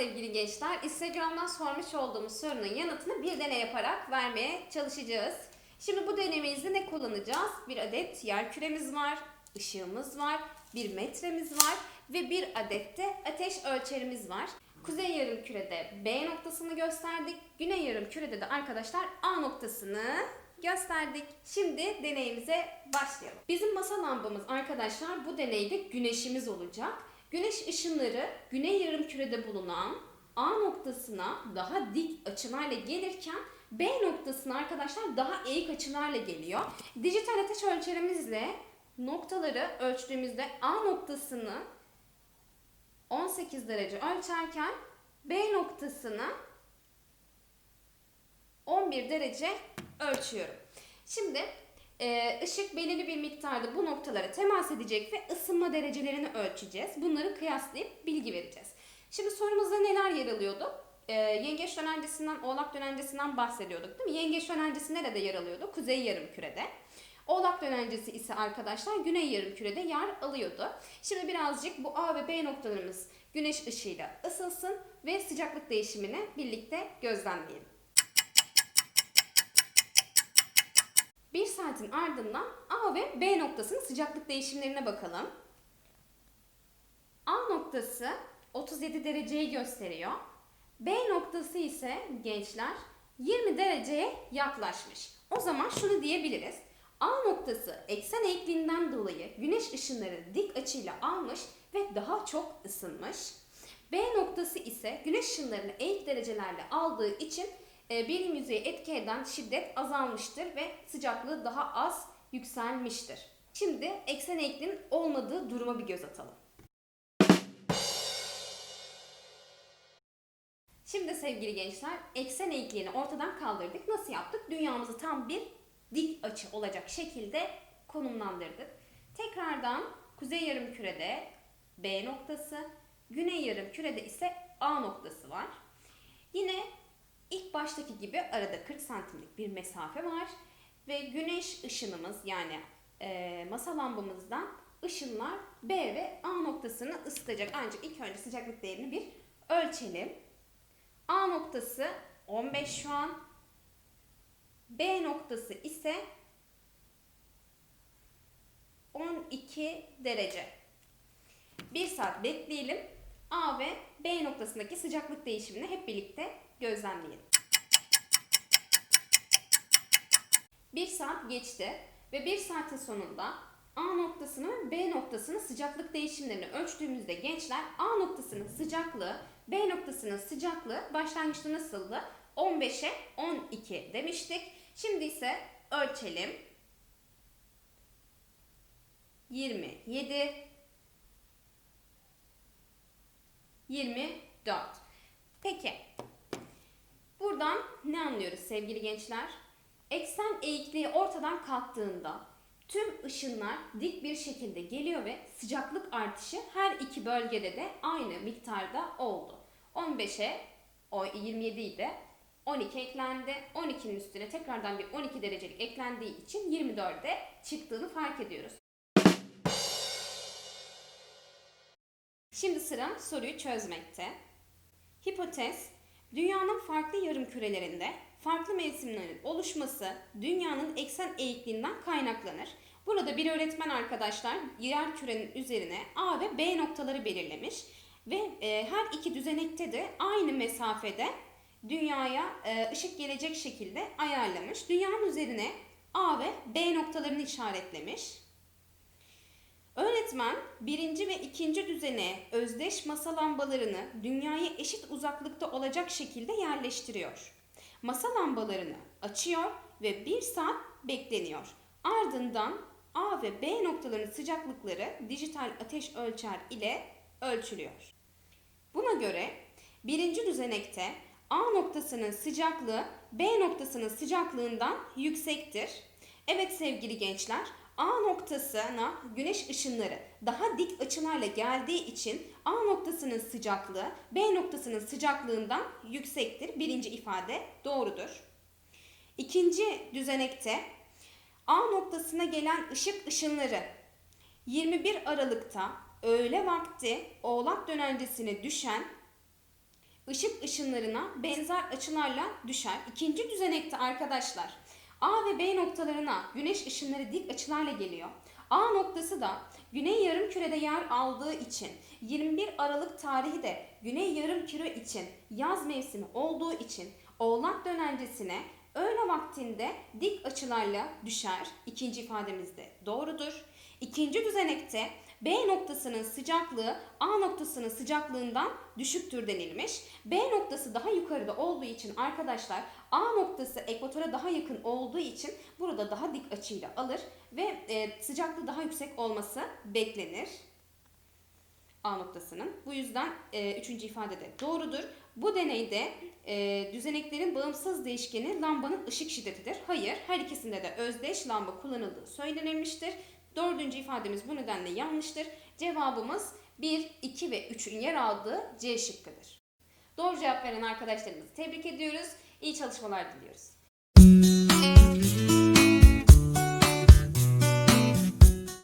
Sevgili gençler. Instagram'dan sormuş olduğumuz sorunun yanıtını bir deney yaparak vermeye çalışacağız. Şimdi bu denememizde ne kullanacağız? Bir adet yer küremiz var, ışığımız var, bir metremiz var ve bir adet de ateş ölçerimiz var. Kuzey yarım kürede B noktasını gösterdik. Güney yarım kürede de arkadaşlar A noktasını gösterdik. Şimdi deneyimize başlayalım. Bizim masa lambamız arkadaşlar bu deneyde güneşimiz olacak. Güneş ışınları güney yarım kürede bulunan A noktasına daha dik açılarla gelirken B noktasına arkadaşlar daha eğik açılarla geliyor. Dijital ateş ölçerimizle noktaları ölçtüğümüzde A noktasını 18 derece ölçerken B noktasını 11 derece ölçüyorum. Şimdi e, ışık belirli bir miktarda bu noktalara temas edecek ve ısınma derecelerini ölçeceğiz. Bunları kıyaslayıp bilgi vereceğiz. Şimdi sorumuzda neler yer alıyordu? E, yengeç dönencesinden, oğlak dönencesinden bahsediyorduk değil mi? Yengeç dönencesi nerede yer alıyordu? Kuzey yarım kürede. Oğlak dönencesi ise arkadaşlar güney yarım kürede yer alıyordu. Şimdi birazcık bu A ve B noktalarımız güneş ışığıyla ısınsın ve sıcaklık değişimini birlikte gözlemleyelim. Saatin ardından A ve B noktasının sıcaklık değişimlerine bakalım. A noktası 37 dereceyi gösteriyor. B noktası ise gençler 20 dereceye yaklaşmış. O zaman şunu diyebiliriz. A noktası eksen eğikliğinden dolayı güneş ışınları dik açıyla almış ve daha çok ısınmış. B noktası ise güneş ışınlarını eğik derecelerle aldığı için e, birim yüzeyi etki eden şiddet azalmıştır ve sıcaklığı daha az yükselmiştir. Şimdi eksen eğikliğinin olmadığı duruma bir göz atalım. Şimdi sevgili gençler eksen eğikliğini ortadan kaldırdık. Nasıl yaptık? Dünyamızı tam bir dik açı olacak şekilde konumlandırdık. Tekrardan kuzey yarım kürede B noktası, güney yarım kürede ise A noktası var. Yine ilk baştaki gibi arada 40 santimlik bir mesafe var ve güneş ışınımız yani e, masa lambamızdan ışınlar B ve A noktasını ısıtacak. Ancak ilk önce sıcaklık değerini bir ölçelim. A noktası 15 şu an. B noktası ise 12 derece. Bir saat bekleyelim. A ve B noktasındaki sıcaklık değişimini hep birlikte gözlemleyelim. Bir saat geçti ve bir saatin sonunda A noktasının ve B noktasının sıcaklık değişimlerini ölçtüğümüzde gençler A noktasının sıcaklığı B noktasının sıcaklığı başlangıçta nasıldı? 15'e 12 demiştik. Şimdi ise ölçelim. 27 24 Peki. Buradan ne anlıyoruz sevgili gençler? Eksen eğikliği ortadan kalktığında tüm ışınlar dik bir şekilde geliyor ve sıcaklık artışı her iki bölgede de aynı miktarda oldu. 15'e o 27 idi. 12 eklendi. 12'nin üstüne tekrardan bir 12 derecelik eklendiği için 24'e çıktığını fark ediyoruz. Şimdi sıra soruyu çözmekte. Hipotez, dünyanın farklı yarım kürelerinde farklı mevsimlerin oluşması dünyanın eksen eğikliğinden kaynaklanır. Burada bir öğretmen arkadaşlar yer kürenin üzerine A ve B noktaları belirlemiş ve e, her iki düzenekte de aynı mesafede dünyaya e, ışık gelecek şekilde ayarlamış. Dünyanın üzerine A ve B noktalarını işaretlemiş. Öğretmen birinci ve ikinci düzene özdeş masa lambalarını dünyaya eşit uzaklıkta olacak şekilde yerleştiriyor. Masa lambalarını açıyor ve bir saat bekleniyor. Ardından A ve B noktalarının sıcaklıkları dijital ateş ölçer ile ölçülüyor. Buna göre birinci düzenekte A noktasının sıcaklığı B noktasının sıcaklığından yüksektir. Evet sevgili gençler, A noktasına güneş ışınları daha dik açılarla geldiği için A noktasının sıcaklığı B noktasının sıcaklığından yüksektir. Birinci ifade doğrudur. İkinci düzenekte A noktasına gelen ışık ışınları 21 Aralık'ta öğle vakti Oğlak dönencesine düşen ışık ışınlarına benzer açılarla düşer. İkinci düzenekte arkadaşlar A ve B noktalarına güneş ışınları dik açılarla geliyor. A noktası da Güney Yarımküre'de yer aldığı için 21 Aralık tarihi de Güney Yarımküre için yaz mevsimi olduğu için Oğlak dönencesine öğle vaktinde dik açılarla düşer. İkinci ifademiz de doğrudur. İkinci düzenekte B noktasının sıcaklığı A noktasının sıcaklığından düşüktür denilmiş. B noktası daha yukarıda olduğu için arkadaşlar A noktası ekvatora daha yakın olduğu için burada daha dik açıyla alır ve e, sıcaklığı daha yüksek olması beklenir. A noktasının. Bu yüzden e, üçüncü ifade de doğrudur. Bu deneyde e, düzeneklerin bağımsız değişkeni lambanın ışık şiddetidir. Hayır, her ikisinde de özdeş lamba kullanıldığı söylenilmiştir. Dördüncü ifademiz bu nedenle yanlıştır. Cevabımız 1, 2 ve 3'ün yer aldığı C şıkkıdır. Doğru cevap veren arkadaşlarımızı tebrik ediyoruz. İyi çalışmalar diliyoruz.